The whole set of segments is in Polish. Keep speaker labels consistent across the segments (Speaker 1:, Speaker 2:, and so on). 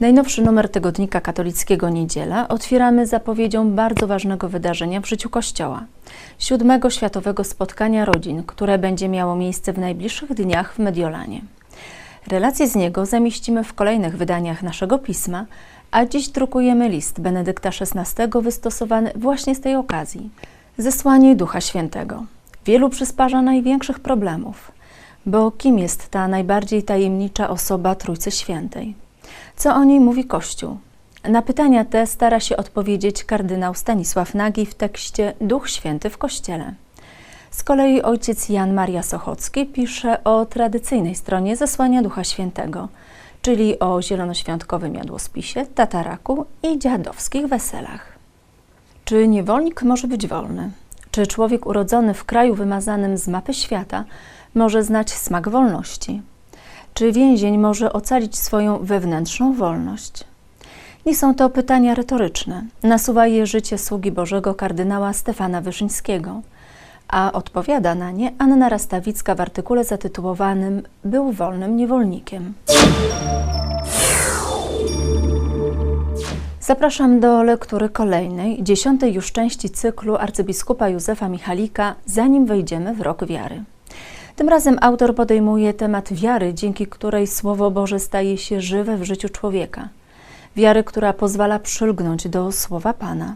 Speaker 1: Najnowszy numer tygodnika katolickiego Niedziela otwieramy zapowiedzią bardzo ważnego wydarzenia w życiu Kościoła siódmego światowego spotkania rodzin, które będzie miało miejsce w najbliższych dniach w Mediolanie. Relacje z niego zamieścimy w kolejnych wydaniach naszego pisma, a dziś drukujemy list Benedykta XVI wystosowany właśnie z tej okazji. Zesłanie Ducha Świętego. Wielu przysparza największych problemów. Bo kim jest ta najbardziej tajemnicza osoba Trójcy Świętej? Co o niej mówi Kościół? Na pytania te stara się odpowiedzieć kardynał Stanisław Nagi w tekście Duch Święty w Kościele. Z kolei ojciec Jan Maria Sochocki pisze o tradycyjnej stronie zesłania Ducha Świętego, czyli o zielonoświątkowym jadłospisie, tataraku i dziadowskich weselach. Czy niewolnik może być wolny? Czy człowiek urodzony w kraju wymazanym z mapy świata może znać smak wolności? Czy więzień może ocalić swoją wewnętrzną wolność? Nie są to pytania retoryczne. Nasuwa je życie sługi Bożego kardynała Stefana Wyszyńskiego, a odpowiada na nie Anna Rastawicka w artykule zatytułowanym Był wolnym niewolnikiem. Zapraszam do lektury kolejnej, dziesiątej już części cyklu arcybiskupa Józefa Michalika Zanim wejdziemy w rok wiary. Tym razem autor podejmuje temat wiary, dzięki której Słowo Boże staje się żywe w życiu człowieka. Wiary, która pozwala przylgnąć do Słowa Pana.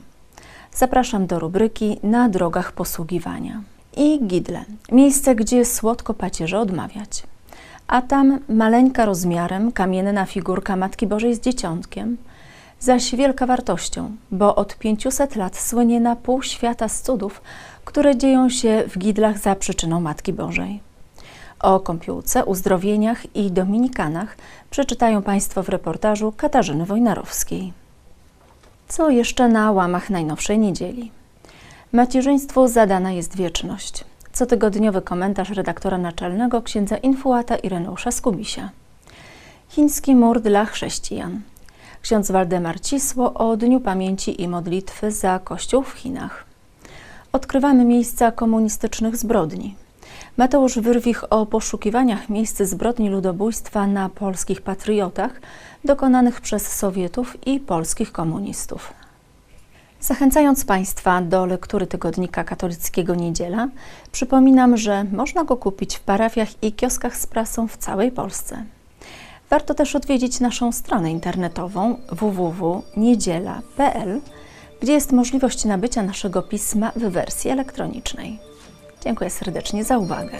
Speaker 1: Zapraszam do rubryki Na drogach posługiwania. I Gidle, miejsce, gdzie słodko pacierze odmawiać. A tam maleńka rozmiarem kamienna figurka Matki Bożej z dzieciątkiem, zaś wielka wartością, bo od 500 lat słynie na pół świata z cudów, które dzieją się w Gidlach za przyczyną Matki Bożej. O kąpiółce, uzdrowieniach i dominikanach przeczytają Państwo w reportażu Katarzyny Wojnarowskiej. Co jeszcze na łamach najnowszej niedzieli? Macierzyństwu zadana jest wieczność. Cotygodniowy komentarz redaktora naczelnego księdza Infuata Ireneusza Skubisia. Chiński mur dla chrześcijan. Ksiądz Waldemar Cisło o Dniu Pamięci i Modlitwy za Kościół w Chinach. Odkrywamy miejsca komunistycznych zbrodni. Mateusz Wyrwich o poszukiwaniach miejsc zbrodni ludobójstwa na polskich patriotach dokonanych przez Sowietów i polskich komunistów. Zachęcając Państwa do lektury tygodnika katolickiego Niedziela, przypominam, że można go kupić w parafiach i kioskach z prasą w całej Polsce. Warto też odwiedzić naszą stronę internetową www.niedziela.pl, gdzie jest możliwość nabycia naszego pisma w wersji elektronicznej. Dziękuję serdecznie za uwagę.